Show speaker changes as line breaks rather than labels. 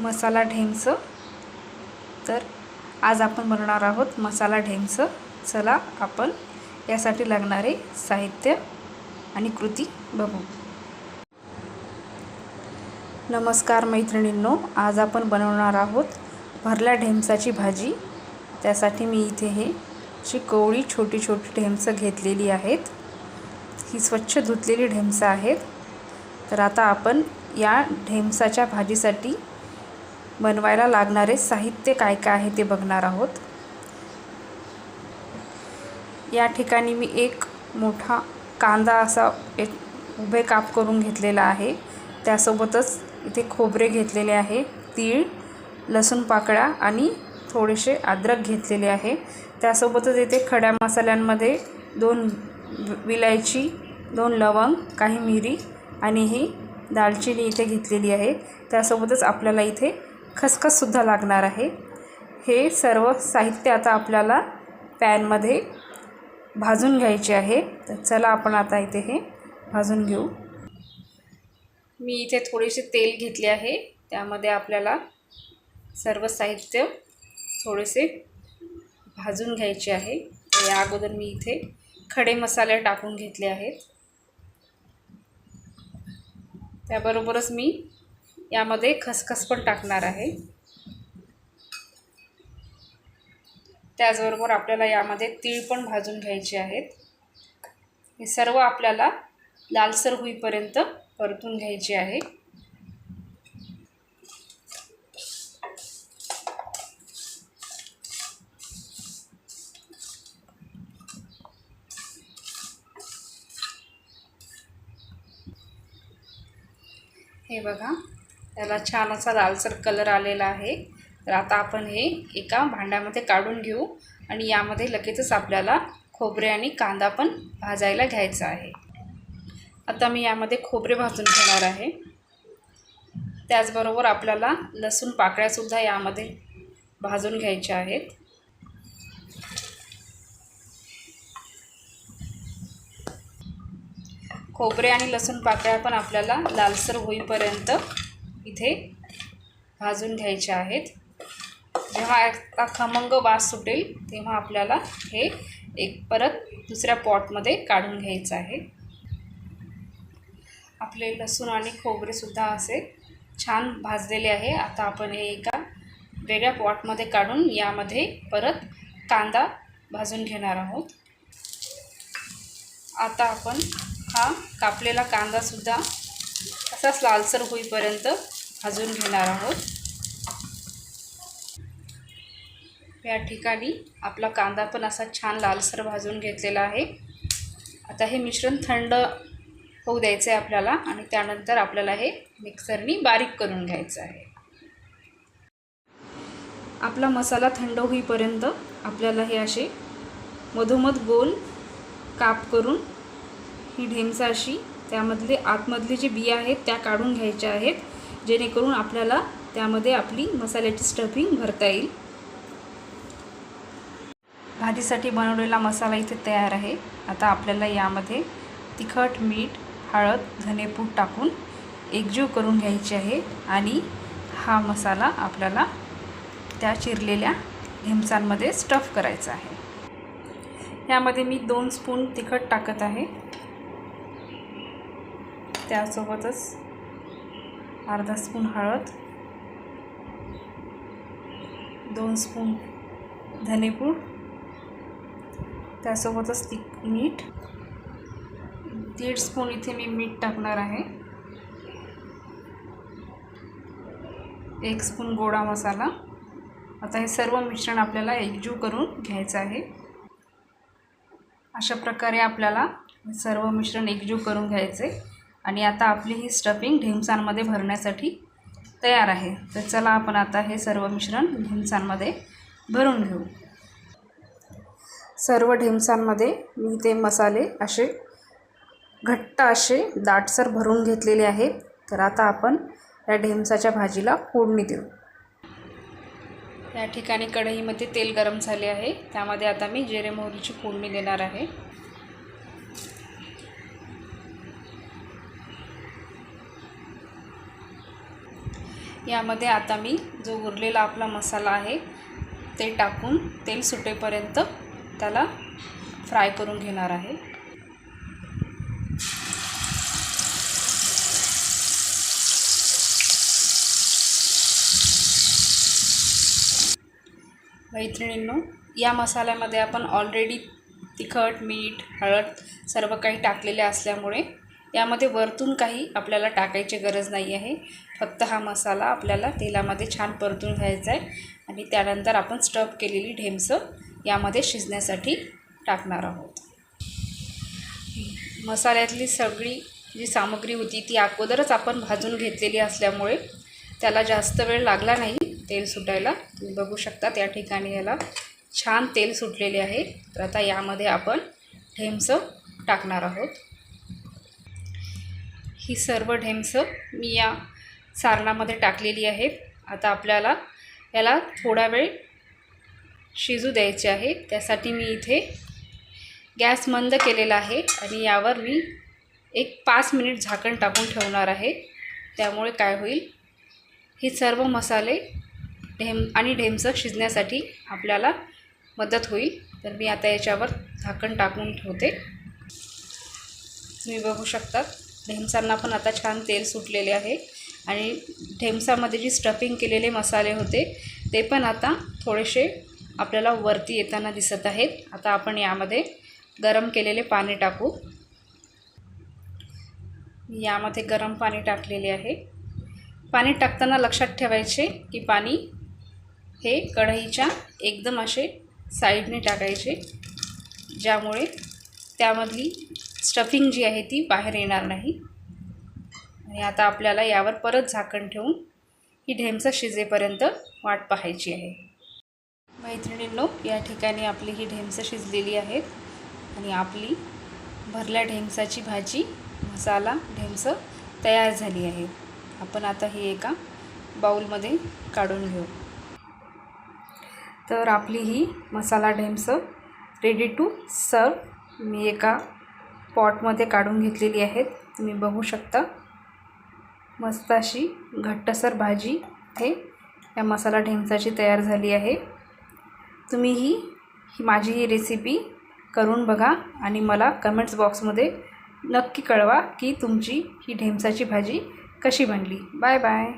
मसाला ढेमचं तर आज आपण बनवणार आहोत मसाला ढेमचं चला आपण यासाठी लागणारे साहित्य आणि कृती बघू. नमस्कार मैत्रिणींनो आज आपण बनवणार आहोत भरल्या ढेमसाची भाजी. त्यासाठी मी इथे हे जी कोवळी छोटी छोटी ढेमसं घेतलेली आहेत. ही स्वच्छ धुतलेली ढेमसं आहेत. तर आता आपण या ढेमसाच्या भाजीसाठी बनवायला लागणारे साहित्य काय काय आहे ते बघणार आहोत. या ठिकाणी मी एक मोठा कांदा असा एक उभे काप करून घेतलेला आहे. त्यासोबतच इथे खोबरे घेतलेले आहे तीळ लसूण पाकळ्या आणि थोडेसे अद्रक घेतलेले आहे. त्यासोबतच इथे खड्या मसाल्यांमध्ये दोन विलायची दोन लवंग काही मिरी आणि ही दालचिनी इथे घेतलेली आहे. त्यासोबतच आपल्याला इथे खसखससुद्धा लागणार आहे. हे सर्व साहित्य आता आपल्याला पॅनमध्ये भाजून घ्यायचे आहे. तर चला आपण आता इथे हे भाजून घेऊ. मी इथे थोडेसे तेल घेतले आहे. त्यामध्ये आपल्याला सर्व साहित्य थोडेसे भाजून घ्यायचे आहे. या अगोदर मी इथे खडे मसाले टाकून घेतले आहेत. त्याबरोबरच मी यामध्ये खसखस पण टाकणार आहे. त्याचबरोबर आपल्याला यामध्ये तीळ पण भाजून घ्यायचे आहेत. हे सर्व आपल्याला लालसर होईपर्यंत परतून घ्यायचे आहे. हे बघा. त्याला छान असा लालसर कलर आलेला आहे. तर आता आपण हे एका भांड्यामध्ये काढून घेऊ आणि यामध्ये लगेचच आपल्याला खोबरे आणि कांदा पण भाजायला घ्यायचा आहे. आता मी यामध्ये खोबरे भाजून घेणार आहे. त्याचबरोबर आपल्याला लसूण पाकळ्यासुद्धा यामध्ये भाजून घ्यायच्या आहेत. खोबरे आणि लसूण पाकळ्या पण आपल्याला लालसर होईपर्यंत इथे भाजून घ्यायच्या आहेत. जेव्हा आता खमंग वास सुटेल तेव्हा आपल्याला हे एक परत दुसऱ्या पॉटमध्ये काढून घ्यायचं आहे. आपले लसूण आणि खोबरेसुद्धा असे छान भाजलेले आहे. आता आपण हे एका वेगळ्या पॉटमध्ये काढून यामध्ये परत कांदा भाजून घेणार आहोत. आता आपण हा कापलेला कांदासुद्धा असाच लालसर होईपर्यंत भाजून घेणार आहोत. या ठिकाणी आपला कांदा पण असा छान लालसर भाजून घेतलेला आहे. आता हे मिश्रण थंड होऊ द्यायचं आहे आपल्याला आणि त्यानंतर आपल्याला हे मिक्सरनी बारीक करून घ्यायचं आहे. आपला मसाला थंड होईपर्यंत आपल्याला हे असे मधोमध गोल काप करून ही ढेमसा अशी त्यामधले आतमधले जे बिया आहेत त्या काढून घ्यायच्या आहेत. जेणेकरून आपल्याला त्यामध्ये आपली मसाल्याची स्टफिंग भरता येईल. भाजीसाठी बनवलेला मसाला इथे तयार आहे. आता आपल्याला यामध्ये तिखट मीठ हळद धनेपूड टाकून एकजीव करून घ्यायची आहे आणि हा मसाला आपल्याला त्या चिरलेल्या हिमसांमध्ये स्टफ करायचा आहे. यामध्ये मी दोन स्पून तिखट टाकत आहे. त्यासोबतच अर्धा स्पून हळद दोन स्पून धनेपूड त्यासोबतच ती मीठ. दीड स्पून इथे मी मीठ टाकणार आहे. एक स्पून गोडा मसाला. आता हे सर्व मिश्रण आपल्याला एकजीव करून घ्यायचं आहे. अशा प्रकारे आपल्याला सर्व मिश्रण एकजीव करून घ्यायचे. आणि आता आपली ही स्टफिंग ढिमसांमध्ये भरण्यासाठी तयार आहे. तर चला आपण आता हे सर्व मिश्रण ढिमसांमध्ये भरून घेऊ. सर्व ढेमसांमध्ये मी ते मसाले असे घट्ट असे दाटसर भरून घेतलेले आहेत. तर आता आपण या ढेमसाच्या भाजीला फोडणी देऊ. या ठिकाणी कढईमध्ये तेल गरम झाले आहे. त्यामध्ये आता मी जिरे मोहरीची फोडणी देणार आहे. यामध्ये आता मी जो उरलेला आपला मसाला आहे ते टाकून तेल सुटेपर्यंत त्याला फ्राय करून घेणार आहे. मैत्रिणींनो या मसाल्यामध्ये आपण ऑलरेडी तिखट मीठ हळद सर्व काही टाकलेले असल्यामुळे यामध्ये वरतून काही आपल्याला टाकायची गरज नाही आहे. फक्त हा मसाला आपल्याला तेलामध्ये छान परतून घ्यायचा आहे. आणि त्यानंतर आपण स्टफ केलेली ढेमसं यामध्ये शिजण्यासाठी टाकणार आहोत. मसाल्यातली सगळी जी सामग्री होती ती अगोदरच आपण भाजून घेतलेली असल्यामुळे त्याला जास्त वेळ लागला नाही. तेल सुटायला. तुम्ही बघू शकता त्या ठिकाणी याला छान तेल सुटलेले आहे. तर आता यामध्ये आपण ढेमसं टाकणार आहोत. ही सर्व ढेमसं मी या सारणामध्ये टाकलेली आहेत. आता आपल्याला याला थोडा वेळ शिजू द्यायचे आहे. त्यासाठी मी इथे गॅस मंद केलेला आहे आणि यावर मी एक पाच मिनिट झाकण टाकून ठेवणार आहे. त्यामुळे काय होईल? हे सर्व मसाले ढेम आणि ढेमसं शिजण्यासाठी आपल्याला मदत होईल. तर मी आता याच्यावर झाकण टाकून ठेवते. तुम्ही बघू शकतात ढेमसांना पण आता छान तेल सुटलेले आहे. आणि ढेमसामध्ये जी स्टफिंग केलेले मसाले होते ते पण आता थोडेसे आपल्याला वरती येताना दिसत आहेत. आता आपण यामध्ये गरम केलेले पाणी टाकू. यामध्ये गरम पाणी टाकलेले आहे. पाणी टाकताना लक्षात ठेवायचे की पाणी हे कढईच्या एकदम असे साईडने टाकायचे ज्यामुळे त्यामधली स्टफिंग जी आहे ती बाहेर येणार नाही. आणि आता आपल्याला यावर परत झाकण ठेवून ही ढेमसं शिजेपर्यंत वाट पाहायची आहे. मैत्रिणींनो या ठिकाणी आपली ही ढेमसं शिजलेली आहेत आणि आपली भरल्या ढेमसाची भाजी मसाला ढेमसं तयार झाली आहे. आपण आता ही एका बाऊलमध्ये काढून घेऊ. तर आपली ही मसाला ढेमसं रेडी टू सर्व मी एका पॉटमध्ये काढून घेतलेली आहेत. तुम्ही बघू शकता. मस्त अशी घट्टसर भाजी हे या मसाला ढेमसाची तयार झाली आहे. तुम्हीही ही माझी ही रेसिपी करून बघा आणि मला कमेंट्स बॉक्समध्ये नक्की कळवा की तुमची ही ढेमसाची भाजी कशी बनली. Bye bye